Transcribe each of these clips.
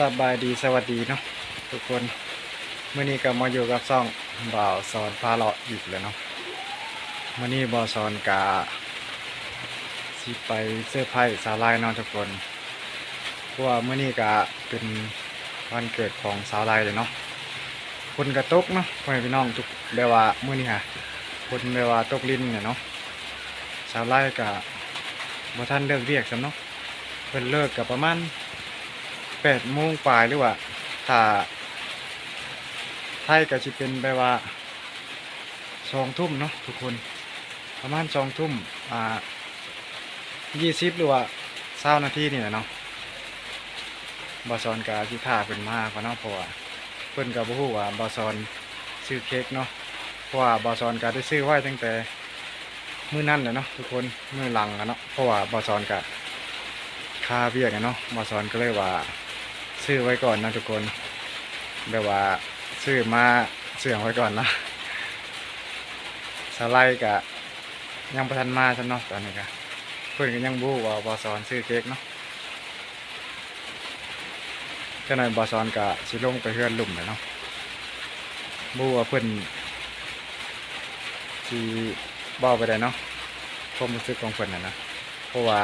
สบายดีสวัสดีเนาะทุกคนเมื่อนี้ก็มาอยู่กับซ่องบ่าวสอนพาเลาะอีกแล้วเนาะเมื่อนี้บ่าวสอนกาสิไปเสื้อไผ่สาลายเนาะทุกคนเพราะว่าเมื่อนี้ก็เป็นวันเกิดของสาลายเลยเนาะคนกระตกเนาะพ่อแม่พี่น้องทุกเรียว่าเมื่อนี้ค่ะคนเรียว่าตกลิ้นเนี่ยเนาะสาลายก็บ่ทันเลิกเรียกซำเนาะเพิ่นเลิกกับประมาณ แปดโมงปลายหรือว่าถ้าไทยก็จะเป็นแบบว่าสองทุ่มเนาะทุกคน ประมาณสองทุ่มอ่ายี่สิบหรือว่าเศร้านาทีนี่แหละเนาะบอซอนกับที่ท่าเป็นมากกว่าเนาะเพราะว่าเพิ่นกับผู้ว่าบอซอนซื้อเค้กเนาะเพราะว่าบอซอนก็ได้ซื้อไว้ตั้งแต่มื้อนั้นแหละเนาะทุกคนมื้อหลังอะเนาะเพราะว่าบอซอนกับค่าเบี้ยกันเนาะบอซอนก็เลยว่า ซื้อไว้ก่อนนะทุกคนแบบว่าซื้อมาเสื่องไว้ก่อนนะสไลด์กะยังประทันมาฉันเนาะตอนนี้กะเพื่อนก็ยังบู้ว่าบอสอนซื้อเค้กเนาะเจ้าหน่อยบอสอนกะสิลงไปเฮือนลุ่มเลยเนาะบู้ว่าเพื่อนสิบอไปได้เนาะความรู้สึกของเพื่อนน่ะนะเพราะว่า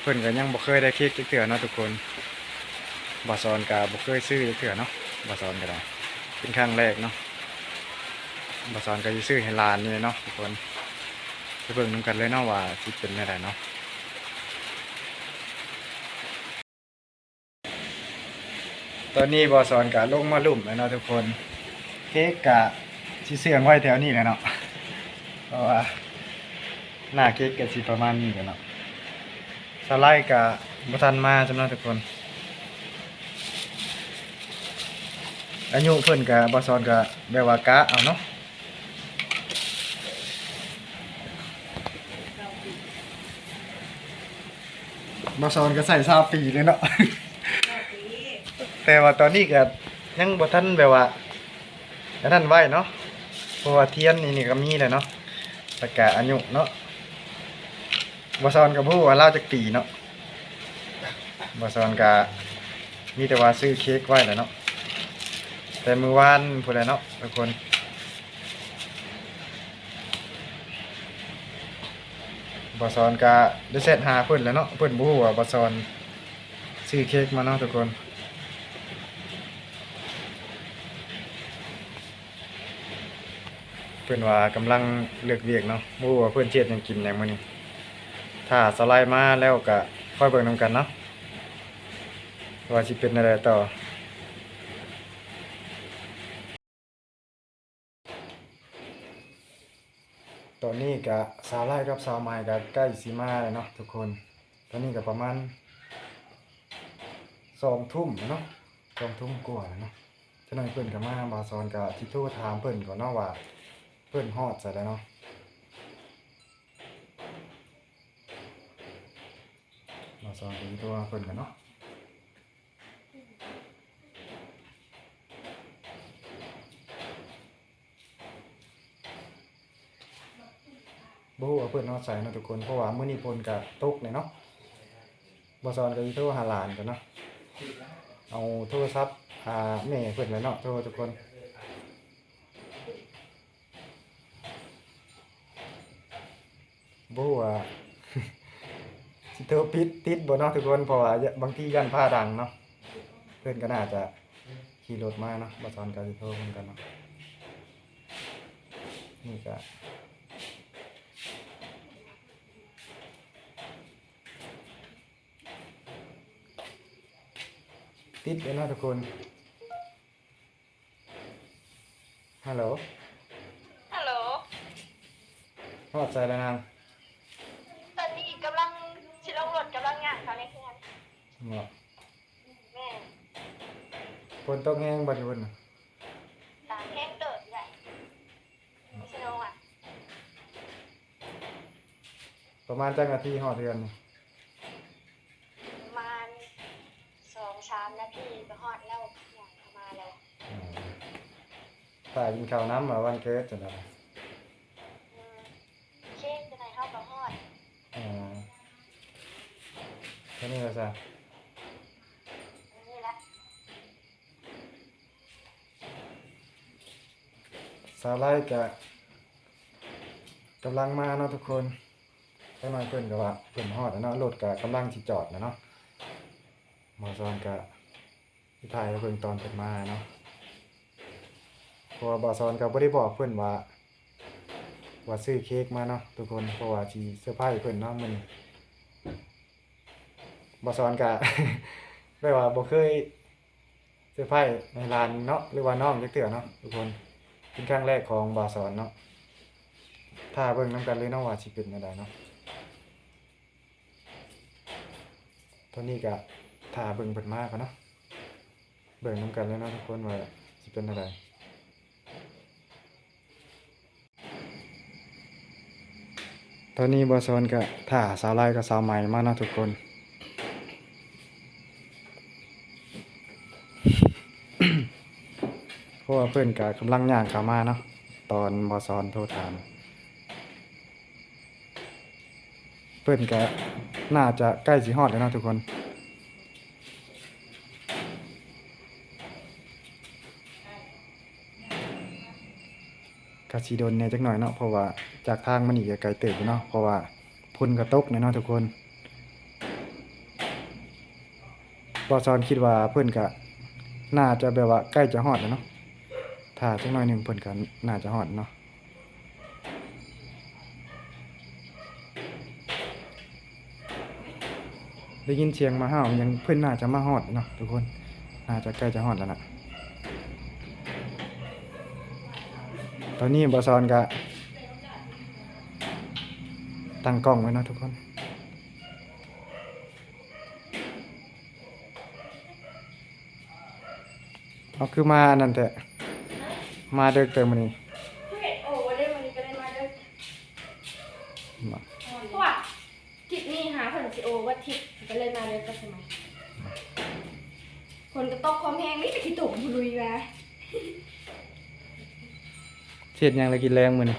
เพื่อนก็ยังบ่เคยได้เค้กจักเตือเนาะทุกคน บาซอนกับบุเคยซื้อเถื่อเนาะบาซอนก็ได้เป็นครั้งแรกเนาะบาซอนก็จะซื้อให้ลานนี่เนาะทุกคนไปเบิ่งนำกันเลยเนาะว่าสิเป็นอะไรเนาะตอนนี้บาซอนกะลงมาลุ่มแล้วเนาะทุกคนเค้กกะสิเสื่องไว้แถวนี้แหละเนาะเพราะว่าหน้าเค้กกะสิประมาณนี้กันเนาะสไลด์กะบ่ทันมาจำเนาะทุกคน อายุเพิ่นกับบอซอนกับแบบว่ากะเอาเนาะบอซอนก็ใส่ซาปีเลยเนาะ แต่ว่าตอนนี้ก็ยังบ่ทันแบบว่าอันนั้นไว้เนาะเพราะว่าเทียนนี่นี่ก็มีเลยเนาะแต่กะอายุเนาะบอซอนกับผู้ว่าเล่าจักปีเนาะบอซอนก็มีแต่ว่าซื้อเค้กไว้แหล้วเนาะ แต่มือวานพูดเลยเนาะทุกคนบอซอนกะได้เซตหาเพื่อนแล้วเนาะเพื่อนบู๊ว่าบอซอนซื้อเค้กมาเนาะทุกคนเพื่อนว่ากำลังเลือกเวียกเนาะบู๊ว่าเพื่อนเชียดยังกินอย่างมื้อนี้ถ้าสไลด์มาแล้วก็ค่อยเบิ่งนำกันเนาะว่าสิเป็นอะไรต่อ อนนี้กับสาวไร่กับสาวไม้กับใกล้สีมาเลยเนาะทุกคน ตอนนี้ก็ประมาณสองทุ่มเนาะสองทุ่มกว่าแล้วเนาะจ้าหน่อยเพิ่นกับมาบาซอนกับทิโทรถามเพิ่นก่อนเนาะว่า เพิ่นฮอดใส่แล้วเนาะบาซอนกับทิโทรหาเพิ่นกันเนาะ บ่ฮู้ว่าเพิ่นฮอดใส่เนาะทุกคนเพราะว่ามื้อนี้เพิ่นก็ตกเลยเนาะบาซอนกับทิโทรหาหลานกันเนาะเอาโทรศัพท์หาแม่เพิ่นเลยเนาะโทรทุกคนบ่ว่าสิเธอปิดติดบ่เนาะทุกคนเพราะว่าบางทียันผ้าดังเนาะเพื่อนก็น่าจะขี่รถมาเนาะบ่สอนกันสิโทรเพิ่นกันเนาะนี่ก็ ติดเลยเนาะทุกคน ฮัลโหล ฮัลโหลฮอดใจแล้วนางตอนนี้กำลังชิลงรถกำลังงานเขาในเพื่อนเหมาะแม่ฝนตกแห้งบ่ทุกคนน่ะตามแห้งเติดใหญ่ชิลงอะประมาณจักนาทีฮอดเดือนนี่ ชามนาที่ไปหอดแล้วอย่างเข้มาแล้วตายกินข้าวน้ำมาวันเกิดจะไเลเช็คจะไหนเข้าปก็ฮอดอ่าแค่นี้ก็ซะอันนี้ละสาไลกะกำลังมาเนาะทุกคนได้มาเพิ่นก็ว่าเพิ่นหอดนะเนาะรถกะกำลังจีจอดนะเนาะ หมอซอนก็สิถ่ายเพิ่นตอนเพิ่นมาเนาะเพราะว่าบ่าซอนก็บ่ได้บอกเพิ่นว่าว่าซื้อเค้กมาเนาะทุกคนเพราะว่าสิเซอร์ไพรส์เพิ่นเนาะมื้อนี้บ่ซอนก็แปลว่าบ่เคยเซอร์ไพรส์ในร้านเนาะหรือว่าน้องจักเทื่อเนาะทุกคนเป็นครั้งแรกของบ่าวสอนเนาะถ้าเบิ่งนํกันเลยเนาะว่าสิเป็นจังไดเนาะตอนนี้ก็ ถ้าเบิ่งเพิ่นมากนเนะเบิ่งนํกันเลยเนะทุกคนว่าสิเป็นจังไดตอนนี้บ่าวสอนก็ถ้าสาวลายกับสาวใหม่มาเนะทุกคนเพราะว่าเพื่อนก็กำลังย่างขามาเนาะตอนบอซอนโทรถามเพื่อนก็น่าจะใกล้สิฮอดแล้วนะทุกคน กาสีโดนเนี่ยจักหน่อยเนาะเพราะว่าจากทางมันอีกก็ไกลเติบอยู่เนาะเพราะว่าพุ่นกระตกเนาะทุกคนบอซอนคิดว่าเพื่อนก็น่าจะแบบว่าใกล้จะฮอดแล้วเนาะถ้าจักหน่อยหนึ่งเพิ่นก็น่าจะฮอดเนาะได้ยินเสียงมาห่าวยังเพิ่นน่าจะมาฮอดเนาะทุกคนน่าจะใกล้จะฮอดแล้วล่ะ ตอนนี้บอซอนก็ตั้งกล้องไว้นะทุกคนเอาคือมานั่นแท้มาเด็กเติมมื้อนี้ เฮ็ดโอ้ได้มันก็ได้มาเด้อ มา เพราะว่าทิศนี้หาเพิ่นสิโอว่าทิศก็เลยมาเลยก็สมัยคนก็ตกความแห้งนี่ไปขี้ตุ่มลุยมา เฮ็ดหยังแล้วกินแรงมื้อนี้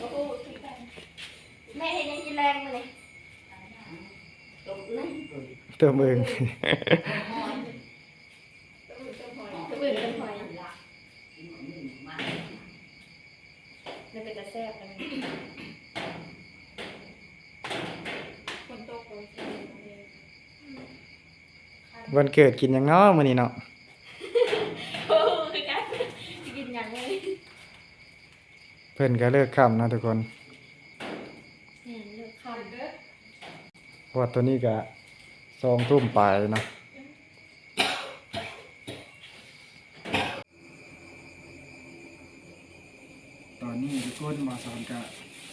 โอ้โหคือกันแม่เฮ็ดยังกินแรงมานี่ตุ่มนั่นเติมเองตุ่มอื่นเป็นหอยมันเป็นจะแซ่บเลยคนตกคนเสียวันเกิดกินหยังเนาะมื้อนี้เนาะ โอ้คือกันสิกินหยังเลย เพิ่อนก็เลิกค่ำเนะทุกคนเพราะว่าตัวนี้ก็2ทุ่มไปนะตอนนี้ทุกคนมาสอนก็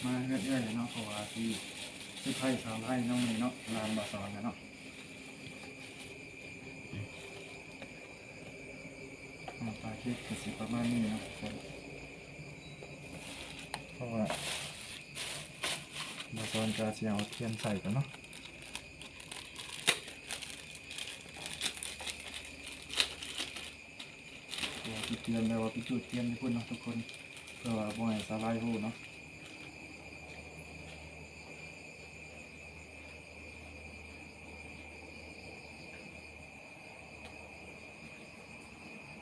มาเรื่อยๆเนาะเพราะว่าที่สิไผสาวไร่น้องนี่เนาะลานบ่สอนเนาะหน้าตาเค้กก็สิประมาณนี้เนาะครับ เพราะว่าบาซอนจะเสียเอาเทียนใส่กันเนาะตัวปิดเทียนแล้วว่าปิดจุดเทียนให้คุณเนาะทุกคนเพื่อว่าบ่ให้สลายหูเนาะ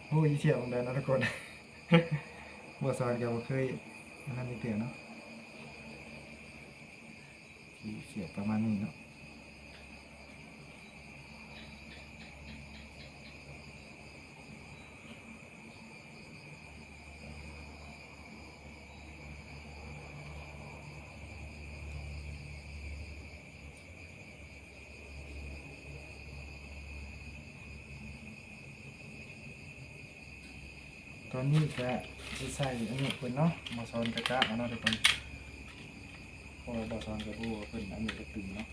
โอ้ยเสียงเดินนะทุกคนบาซอนก็บ่เคย นนั้นนี่เตือนเนาะเสียบประมาณนี้เนาะ นี้ก็สิใส่อันนี้เพิ่นเนาะมาซ้อนกระกะเอาเนาะทุกคนเพราะว่าบาซอนกับผู้เป็นอันนี้ก็ตึงเนาะ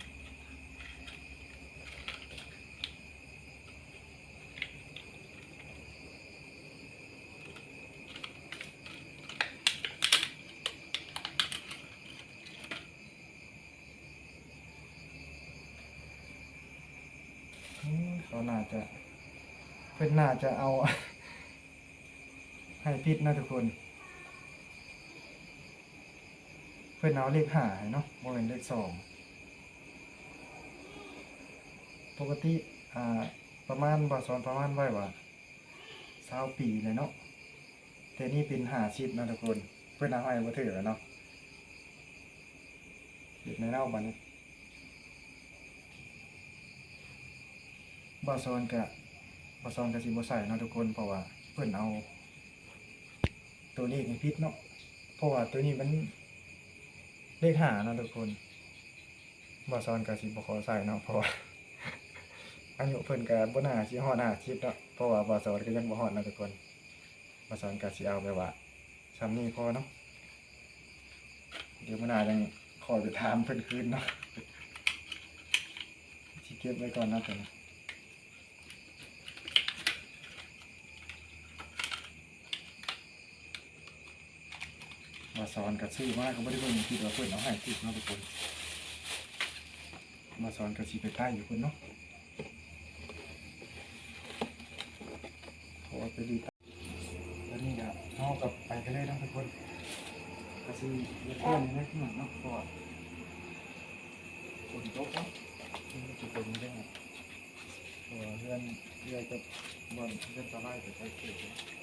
เขาน่าจะเพิ่นน่าจะเอา ให้พิษนะทุกคน เพื่อนเอาเลขหาให้เนาะบ่เป็นเลขสองปกติอ่าประมาณบ่สอนประมาณไว้ว่า20ปีเลยเนาะแต่นี่เป็นหาชิปนะทุกคน เพื่อนเอาให้บ่ถือแล้วเนาะเด็กในเล่าบันบ่ซอนกะบ่ซอนกะสิบ่ใส่นะทุกคนเพราะว่าเพิ่อนเอา ตัวเลขนี่ผิดเนาะเพราะว่าตัวนี้มันเลขหานะทุกคนบ่ซอนกะสิบขอใส่เนาะเพราะว่าอายุเพิ่นก็บ่น่าสิฮอด50เนาะเพราะว่าบ่ซอนก็ยังบ่ฮอดนาะทุกคนบ่ซอนก็สิเอาไปว่าซ้ำนี้พอเนาะเดี๋ยวมื้อหน้ายังขอไปถามเพิ่นคืนเนาะสิเก็บไว้ก่อนนาะตัวนี้ บ่ซอนก็ซื้อมาก็บ่ได้เบิ่งคิดว่าเพิ่นเอาให้ติดเนาะทุกคนบ่ซอนก็สิไปใต้อยู่เพิ่นเนาะเพราะว่าไปดีแล้วนี่ก็เอากลับไปกันเลยนะทุกคนก็สิเรียกเพื่อนนี่นะที่หนึ่งเนาะเพราะว่าฝนตกเนาะมันจะเป็นได้ไงเนาะเพื่อนเรื่อยจะบอลเพื่อนจะไล่ไปใช้เขตเ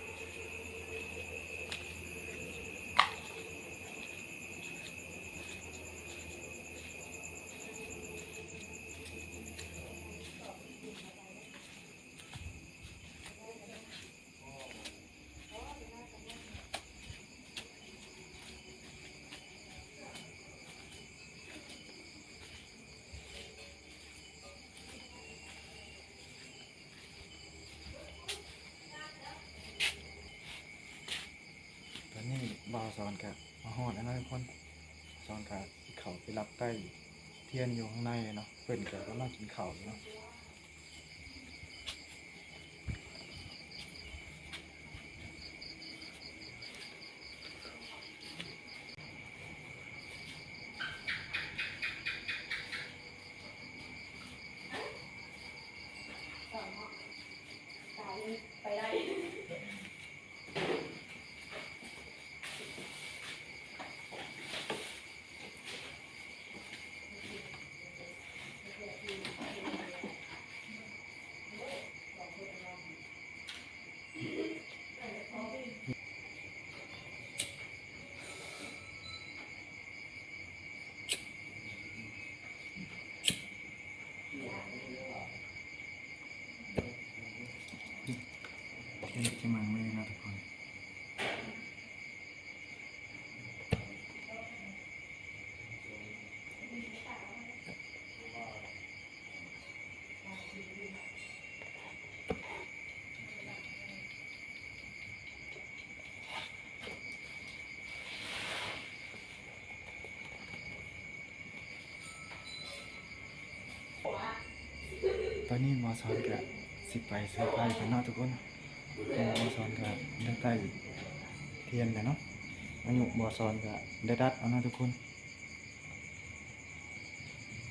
สอนกับมาหอดแล้วนะทุกคนสอนกับเขาไปรับใต้เทียนอยู่ข้างในเนาะเพิ่นก็กำลังกินเข่าอยู่เนาะ เทียนจะมังไม่นะทุกคนตอนนี้หมอสอนกับสิไปเซอร์ไพรส์กันเนาะทุกคน เพราะว่าหมอสอนกับได้ใต้เทียนกันเนาะอายุหมอสอนกับได้ดัดเอานะทุกคน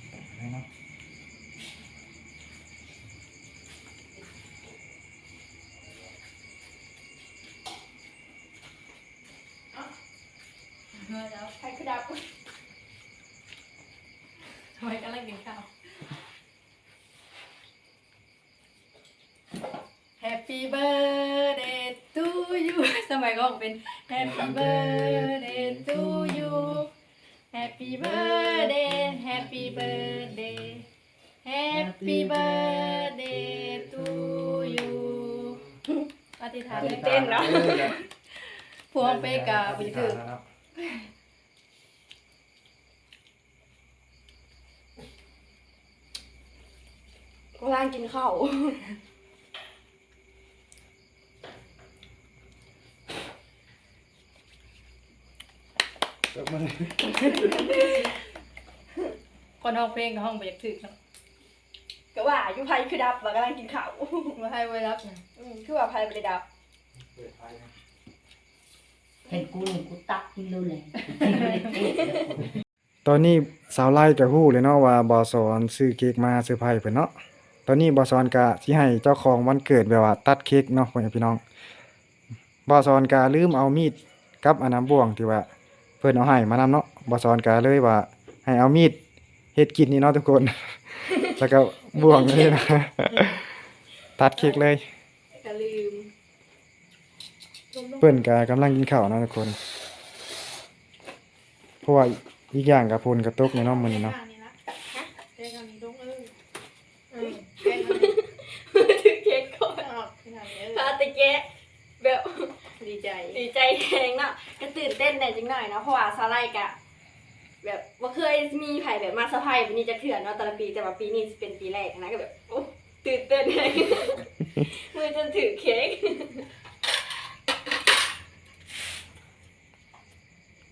ไปเลยเนาะแล้วใครคือดับทำไมกำลังกินข้าว Happy birthday to you สมัยก่ อนเป็น Happy birthday to you Happy birthday Happy birthday Happy birthday to you อธิษฐานเต้นแล้วพวงไปกับไปถึงกำลังกินข้าว จบมาเลยคนห้องเพลงกับห้องไปอยากถึกเนาะก็ว่าอยู่ไผคือดับว่ากำลังกินข้าวมาให้ไว้รับนะอืมคือว่าไผบ่ได้ดับเปิดไฟนะเห็นกูนี่กูตักกินเลยเลยตอนนี้สาวไล่กับฮู้เลยเนาะว่าบอสอนซื้อเค้กมาเซอร์ไพรส์เพิ่นเนาะ ตอนนี้บอสอนกะสิให้เจ้าของวันเกิดแบบว่า ตัดเค้กเนาะพ่อแม่พี่น้องบอสอนกะลืมเอามีดกับอันน้ำบ่วงที่ว่า เพิ่นเอาให้มานำเนาะบอสอนกะเลยว่า ให้เอามีดเฮ็ดกินนี่เนาะทุกคน แล้วก็บ่วงนี่นะตตัดเค้กเลยก็ลืมเพิ่นก็กำลังกินข้าวเนาะทุกคน เพราะว่าอีกอย่างกับพลกระตกในเนาะมื้อนี้เนาะ นี่ละแกงอันนี้ลงเออเออ ถือเค้กก่อน ออกขนาดนี้ พาตะแกะแบบ ดีใจ ดีใจแทงเนาะก็ตื่นเต้นแน่จังหน่อยเนาะเพราะว่าซาไลกะ แบบว่าเคยมีไผ่แบบมาสะพายแบบนี้จะเถื่อนเนาะแต่ละปีแต่ว่าปีนี้เป็นปีแรกนะก็แบบโอ้ตื่นเต้นเลยมือจนถือเค้ก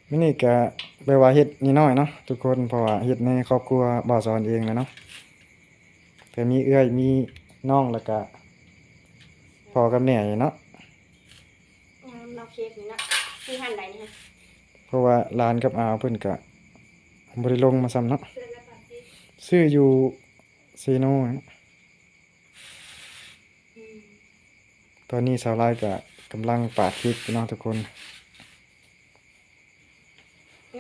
มื้อนี้ก็แปลว่าเฮ็ดนิดหน่อยเนาะทุกคนเพราะว่าเฮ็ดในครอบครัวบ่าวสอนเองแหละเนาะแต่มีเอื้อยมีน้องแล้วก็พ่อกับแม่เนาะงามเนาะเค้กนี่เนาะที่หั่นใดนี่ฮะเพราะว่าหลานกับอาวเพิ่นก็บ่ได้ลงมาซ้ำเนาะเสื้อและปาร์ตี้ซื้ออยู่เซโนนะอืมตอนนี้สาวลายก็กำลังปาดพริกพี่น้องทุกคน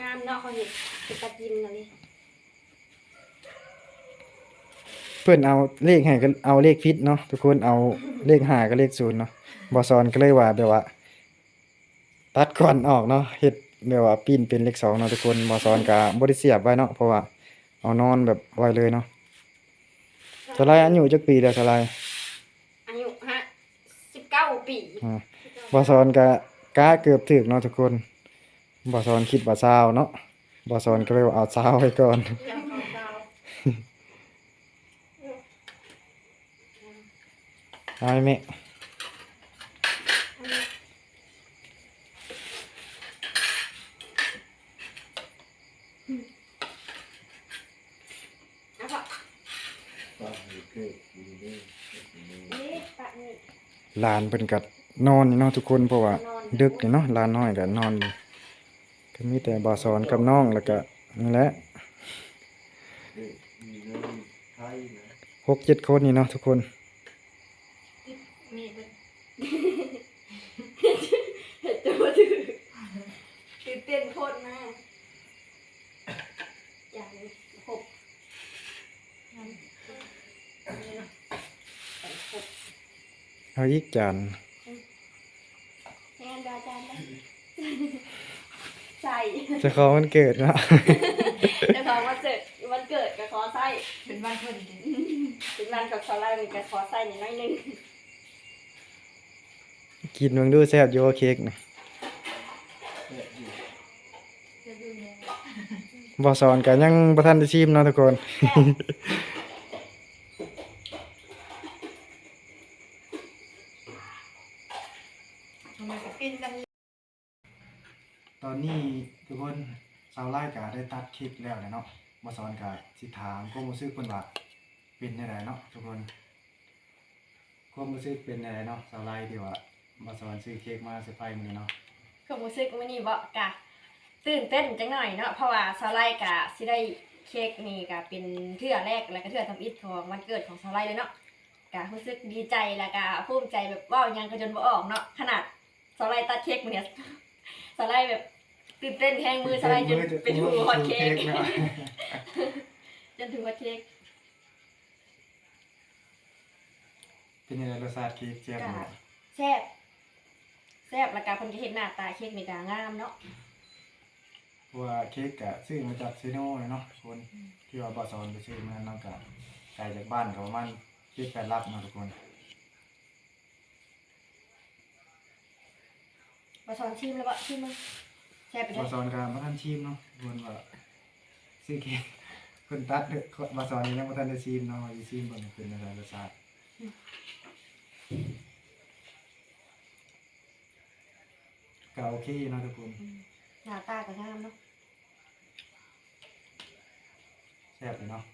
งามเนาะเขาเห็ดเป็นตะกินเนาะนี่เพิ่นเอาเลขให้ก็เอาเลขผิดเนาะทุกคนเอาเลข5กับเลข0เนาะบ่สอนก็เลยว่าแบบว่า ตัดก่อนออกเนาะเฮ็ดแบบว่าปีนเป็นเลข2เนาะทุกคนบ่สอนก็บ่ได้เสียบไว้เนาะเพราะว่าเอานอนแบบไว้เลยเนาะสลายอายุจักปีแล้วสลายอายุฮะสิบเก้าปีอ่าบ่สอนก็กะเกือบถึกเนาะทุกคนบ่สอนคิดว่าซาวเนาะบ่สอนก็เลยว่าเอาซาวไว้ก่อนยังของดาวเอาให้แม่ นะพ่อนี่ปะนี่ หลานเพิ่นก็นอนนี่เนาะทุกคนเพราะว่าดึกนี่เนาะหลานน้อยก็นอนอยู่ก็มีแต่บ่สอนกับน้องแล้วก็นี่แหละหกเจ็ดคนนี่เนาะทุกคน มีเป็น เห็ดตัวถือตื่นเต้นโคตรมากอย่างหกนั่นนี่เนาะแต่หก เอาอีกจานแทนดาจานได้ใส่เจะขอมันเกิดเนาะแต่พอวันเกิดวันเกิดก็ขอไส้เป็นบ้านคนจริงถึงร้านกับซาลามีก็ขอไส้นิดหน่อยหนึงกินเบิ่งดูแซ่บอยู่บ่เค้กนี่จะดูแลบ่สอนก็ยังบ่ทันได้ชิมเนาะทุกคนทำไมก็กินกัน ต อนนี้ทุกคนสาวไล่ก็ได้ตัดคลิปแล้วแหละเนาะบ่สอนก็สิถามความรู้สึกเพิ่นว่าเป็นจังไดเนาะทุกคนความรู้สึกเป็นจังไดเนาะสาวไล่ที่ว่าบ่สอนซื้อเค้กมาเซอร์ไพรส์มือเนาะความรู้สึกมื้อนี้บ่กะตื่นเต้นจังหน่อยเนาะเพราะว่าซาไลกะสิได้เค้กนี่กะเป็นเทื่อแรกแล้วก็เทื่อทำอิฐของวันเกิดของซาไลเลยเนาะกะรู้สึกดีใจแล้วก็ภูมิใจแบบว้ายังก็จนบ่ออกเนาะขนาดซาไลตัดเค้กมือเนี้ยซาไลแบบ ตื่นเต้นแทงมือซาไลจนเป็นหูฮอตเค้กเนาะจนถึงฮอตเค้กเป็นยังไงรสชาติเค้กแซ่บบ่แซ่บแซ่บแล้วก็เพิ่นก็เห็นหน้าตาเค้กนี่ก็งามเนาะเพราะว่าเค้กก็ซื้อมาจากซีโน่เนาะทุกคนที่ว่าบ่สอนไปซื้อมาเนาะก็ไกลจากบ้านก็ประมาณ7 8ลักเนาะทุกคนมาสอนชิมแล้วบ่ชิมมึง แซ่บไปบเด้ออสอนกับมาทันชิมเนาะวนว่าซื้อเค้กคนตัดเด้อบอสอนนี่ยังมาทันได้ชิมเนาะว่าสิชิมเบิ่งเป็นอะไรรสชาติก็โอเคเนาะทุกคนหน้าตาก็งามเนาะแซ่บเลยเนาะ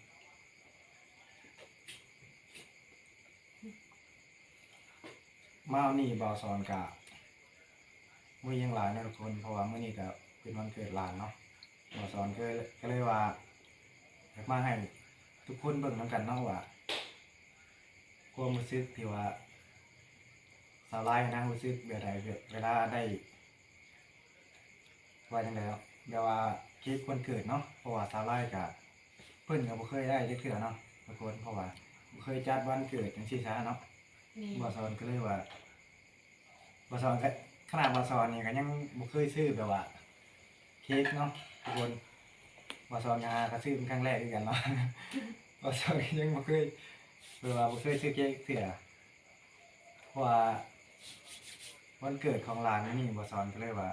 มาเอานี่บอสอนกะ มื้อยังหลายเนาะทุกคนเพราะว่ามื้อนี้ก็เป็นวันเกิดหลานเนาะบอสอนก็เลยก็เลยว่าอยากมาให้ทุกคนเบิ่งนํกันเนาะว่าความรู้สึกที่ว่าสาวไล่นะรู้สึกแบบใดแบบเวลาได้ว่าจังไดเนาะแบบว่าเค้กวันเกิดเนาะเพราะว่าสาวไล่ก็เพิ่นก็บ่เคยได้จักเทื่อเนาะทุกคนเพราะว่าบ่เคยจัดวันเกิดจังซี่ซะเนาะนี่บอสอนก็เลยว่าบอสอนก็ ขนาดบอสอนนี่ก็ยังบ่เคยซื้อแบบว่า เค้กเนาะทุกคนบอสอนงาก็ซื้อเป็นครั้งแรกด้วยกันเนาะบอสอนยังบ่เคยแบบว่าบ่เคยซื้อเค้กเถื่อเพราะว่าวันเกิดของหลานนี่บอสอนก็เลยว่า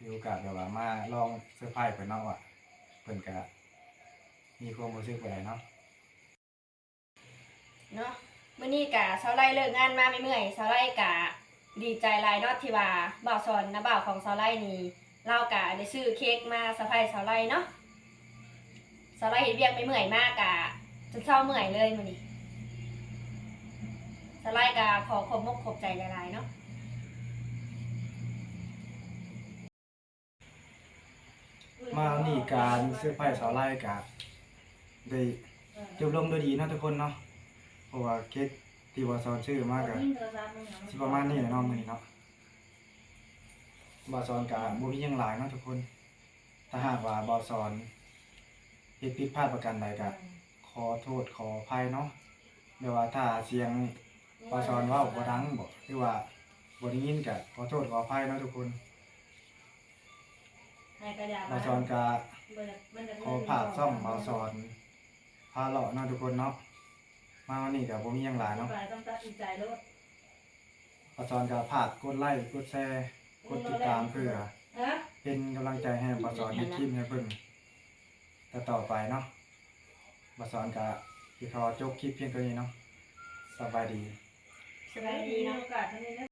มีโอกาสแบบว่ามาลองเซอร์ไพรส์เพิ่นเนาะว่าเพิ่นก็มีความรู้สึกไหนเนาะเนาะมื้อนี้กะเสาไล่เลิกงานมาไม่เมื่อยเสาไล่กะ ดีใจลายนาะที่ว่าบ่าวสอนนะบ่าวของเสาไล่นี่เรากะได้ซื้อเค้กมาเซอร์ไพรส์เสาไล่เนาะเสาไล่เฮ็ดเวียกไม่เมื่อยมากกะจนเศร้าเมื่อยเลยมื้อนี้เสาไล่กะขอขอบมกขอบใจหลายๆเนาะมานี่การเสื้อผ้าสาวไล่กะได้จบลงด้วยดีเนาะทุกคนเนาะเพราะว่าเค้ก ที่บอสอนชื่อมากกะสิประมาณนี้แหละเนาะมื้อนี้เนาะบอสอนกะบ่มีหยังหลายเนาะทุกคน ถ้าหากว่าบอสอนเฮ็ดผิดพลาดประการใดกะขอโทษขออภัยเนาะเดี๋ยวว่าถ้าเสียงบอสอนเว้าบ่ดังบ่หรือว่าบ่ได้ยินกะขอโทษขออภัยเนาะทุกคนบอสอนกะขอผากซ่อมเบาสอนพาเลาะเนาะทุกคนเนาะ มาวันนี้กับผมมีหยังหลายเนาะ ต้องตัดสินใจแล้วเบาสอนกับผากกดไลค์กดแชร์กดติดตามเพื่อ ฮะเป็นกำลังใจให้เบาสอนยึดคลิปให้เพิ่นแต่ต่อไปเนาะเบาสอนกับที่เขาจบคลิปเพียงตัวนี้เนาะสบายดี สบายดีเนาะ โอกาสเท่านี้นะ